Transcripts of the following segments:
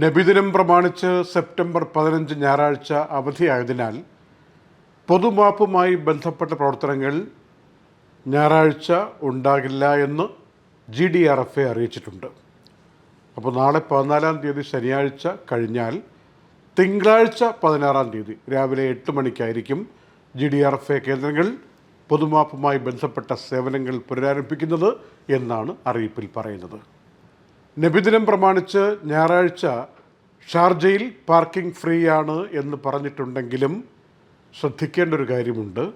നബിദിനം പ്രമാണിച്ച് സെപ്റ്റംബർ പതിനഞ്ച് ഞായറാഴ്ച അവധിയായതിനാൽ പൊതുമാപ്പുമായി ബന്ധപ്പെട്ട പ്രവർത്തനങ്ങൾ ഞായറാഴ്ച ഉണ്ടാകില്ല എന്ന് G D R F A അറിയിച്ചിട്ടുണ്ട്. അപ്പോൾ നാളെ പതിനാലാം തീയതി ശനിയാഴ്ച കഴിഞ്ഞാൽ തിങ്കളാഴ്ച പതിനാറാം തീയതി രാവിലെ എട്ട് മണിക്കായിരിക്കും G D R F A കേന്ദ്രങ്ങൾ പൊതുമാപ്പുമായി ബന്ധപ്പെട്ട സേവനങ്ങൾ പുനരാരംഭിക്കുന്നത് എന്നാണ് അറിയിപ്പിൽ പറയുന്നത്. നബിദിനം പ്രമാണിച്ച് ഞായറാഴ്ച ഷാർജയിൽ പാർക്കിംഗ് ഫ്രീ ആണ് എന്ന് പറഞ്ഞിട്ടുണ്ടെങ്കിലും ശ്രദ്ധിക്കേണ്ട ഒരു കാര്യമുണ്ട്.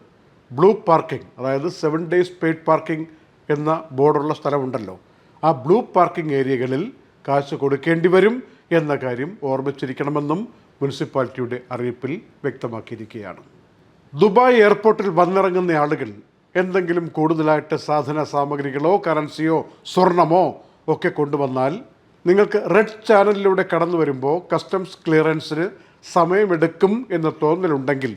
ബ്ലൂ പാർക്കിംഗ് അതായത് സെവൻ ഡേയ്സ് പെയ്ഡ് പാർക്കിംഗ് എന്ന ബോർഡുള്ള സ്ഥലമുണ്ടല്ലോ. ആ ബ്ലൂ പാർക്കിംഗ് ഏരിയകളിൽ കാശ് കൊടുക്കേണ്ടി വരും എന്ന കാര്യം ഓർമ്മിച്ചിരിക്കണമെന്നും മുനിസിപ്പാലിറ്റിയുടെ അറിയിപ്പിൽ വ്യക്തമാക്കിയിരിക്കുകയാണ്. ദുബായ് എയർപോർട്ടിൽ വന്നിറങ്ങുന്ന ആളുകൾ എന്തെങ്കിലും കൂടുതലായിട്ട് സാധന സാമഗ്രികളോ കറൻസിയോ സ്വർണമോ ഒക്കെ കൊണ്ടുവന്നാൽ നിങ്ങൾക്ക് റെഡ് ചാനലിലൂടെ കടന്നു വരുമ്പോൾ കസ്റ്റംസ് ക്ലിയറൻസിന് സമയമെടുക്കും എന്ന തോന്നലുണ്ടെങ്കിൽ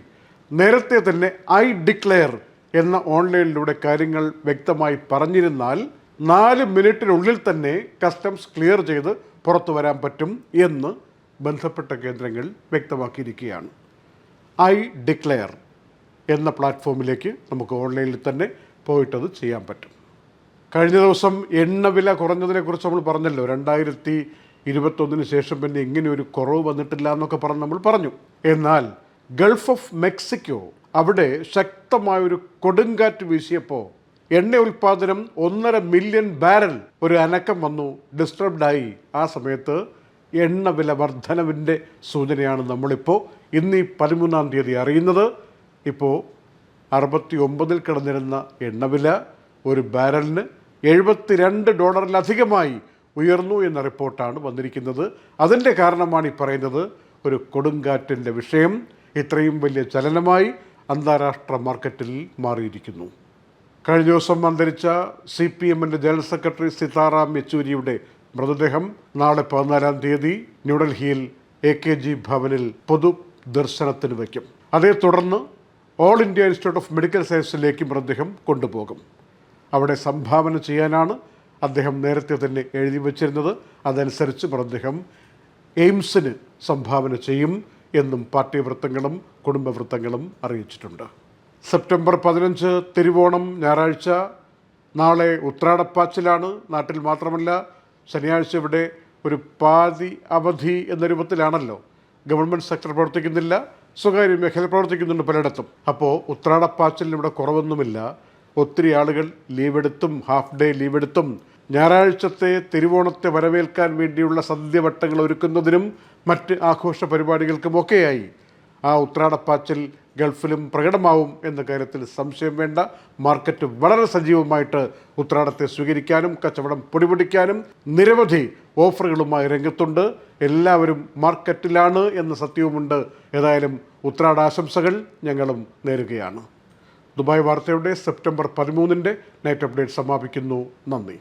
നേരത്തെ തന്നെ ഐ ഡിക്ലെയർ എന്ന ഓൺലൈനിലൂടെ കാര്യങ്ങൾ വ്യക്തമായി പറഞ്ഞിരുന്നാൽ നാല് മിനിറ്റിനുള്ളിൽ തന്നെ കസ്റ്റംസ് ക്ലിയർ ചെയ്ത് പുറത്തു വരാൻ പറ്റും എന്ന് ബന്ധപ്പെട്ട കേന്ദ്രങ്ങൾ വ്യക്തമാക്കിയിരിക്കുകയാണ്. ഐ ഡിക്ലെയർ എന്ന പ്ലാറ്റ്ഫോമിലേക്ക് നമുക്ക് ഓൺലൈനിൽ തന്നെ പോയിട്ടത് ചെയ്യാൻ പറ്റും. കഴിഞ്ഞ ദിവസം എണ്ണവില കുറഞ്ഞതിനെക്കുറിച്ച് നമ്മൾ പറഞ്ഞല്ലോ. രണ്ടായിരത്തി ഇരുപത്തൊന്നിന് ശേഷം പിന്നെ ഇങ്ങനെ ഒരു കുറവ് വന്നിട്ടില്ല എന്നൊക്കെ പറഞ്ഞ് നമ്മൾ പറഞ്ഞു. എന്നാൽ ഗൾഫ് ഓഫ് മെക്സിക്കോ അവിടെ ശക്തമായൊരു കൊടുങ്കാറ്റ് വീശിയപ്പോൾ എണ്ണ ഉൽപ്പാദനം ഒന്നര മില്യൺ ബാരൽ ഒരു അനക്കം വന്നു. ഡിസ്റ്റർബ്ഡായി ആ സമയത്ത് എണ്ണവില വർധനവിന്റെ സൂചനയാണ് നമ്മളിപ്പോൾ ഇന്ന് ഈ പതിമൂന്നാം തീയതി അറിയുന്നത്. ഇപ്പോൾ അറുപത്തി ഒമ്പതിൽ കിടന്നിരുന്ന എണ്ണവില ഒരു ബാരലിന് എഴുപത്തിരണ്ട് ഡോളറിലധികമായി ഉയർന്നു എന്ന റിപ്പോർട്ടാണ് വന്നിരിക്കുന്നത്. അതിന്റെ കാരണമാണ് ഈ പറയുന്നത്. ഒരു കൊടുങ്കാറ്റിന്റെ വിഷയം ഇത്രയും വലിയ ചലനമായി അന്താരാഷ്ട്ര മാർക്കറ്റിൽ മാറിയിരിക്കുന്നു. കഴിഞ്ഞ ദിവസം അന്തരിച്ച സി പി എമ്മിന്റെ ജനറൽ സെക്രട്ടറി സീതാറാം യെച്ചൂരിയുടെ മൃതദേഹം നാളെ പതിനാലാം തീയതി ന്യൂഡൽഹിയിൽ എ കെ ജി ഭവനിൽ പൊതു ദർശനത്തിന് വയ്ക്കും. അതേ തുടർന്ന് all India institute of medical സയൻസിലേക്ക് മൃതദേഹം കൊണ്ടുപോകും. അവിടെ സംഭാവന ചെയ്യാനാണ് അദ്ദേഹം നേരത്തെ തന്നെ എഴുതി വച്ചിരുന്നത്. അതനുസരിച്ച് മൃതദേഹം എയിംസിന് സംഭാവന ചെയ്യും എന്നും പാർട്ടി വൃത്തങ്ങളും കുടുംബ വൃത്തങ്ങളും അറിയിച്ചിട്ടുണ്ട്. സെപ്റ്റംബർ പതിനഞ്ച് തിരുവോണം ഞായറാഴ്ച നാളെ ഉത്രാടപ്പാച്ചിലാണ്. നാട്ടിൽ മാത്രമല്ല ശനിയാഴ്ച ഇവിടെ ഒരു പാതി അവധി എന്ന രൂപത്തിലാണല്ലോ. ഗവൺമെന്റ് സെക്ടർ പ്രവർത്തിക്കുന്നില്ല സ്വകാര്യ മേഖല പ്രവർത്തിക്കുന്നുണ്ട് പലയിടത്തും. അപ്പോൾ ഉത്രാടപ്പാച്ചിലിന് ഇവിടെ കുറവൊന്നുമില്ല. ഒത്തിരി ആളുകൾ ലീവെടുത്തും ഹാഫ് ഡേ ലീവെടുത്തും ഞായറാഴ്ചത്തെ തിരുവോണത്തെ വരവേൽക്കാൻ വേണ്ടിയുള്ള സദ്യവട്ടങ്ങൾ ഒരുക്കുന്നതിനും മറ്റ് ആഘോഷ പരിപാടികൾക്കുമൊക്കെയായി ആ ഉത്രാടപ്പാച്ചിൽ ഗൾഫിലും പ്രകടമാവും എന്ന കാര്യത്തിൽ സംശയം വേണ്ട. മാർക്കറ്റ് വളരെ സജീവമായിട്ട് ഉത്രാടത്തെ സ്വീകരിക്കാനും കച്ചവടം പൊടിപൊടിക്കാനും നിരവധി ഓഫറുകളുമായി രംഗത്തുണ്ട്. എല്ലാവരും മാർക്കറ്റിലാണ് എന്ന സത്യവുമുണ്ട്. ഏതായാലും ഉത്രാടാശംസകൾ ഞങ്ങളും നേരുകയാണ്. ദുബായ് വാർത്തയുടെ സെപ്റ്റംബർ പതിമൂന്നിന്റെ നൈറ്റ് അപ്ഡേറ്റ് സമാപിക്കുന്നു. നന്ദി.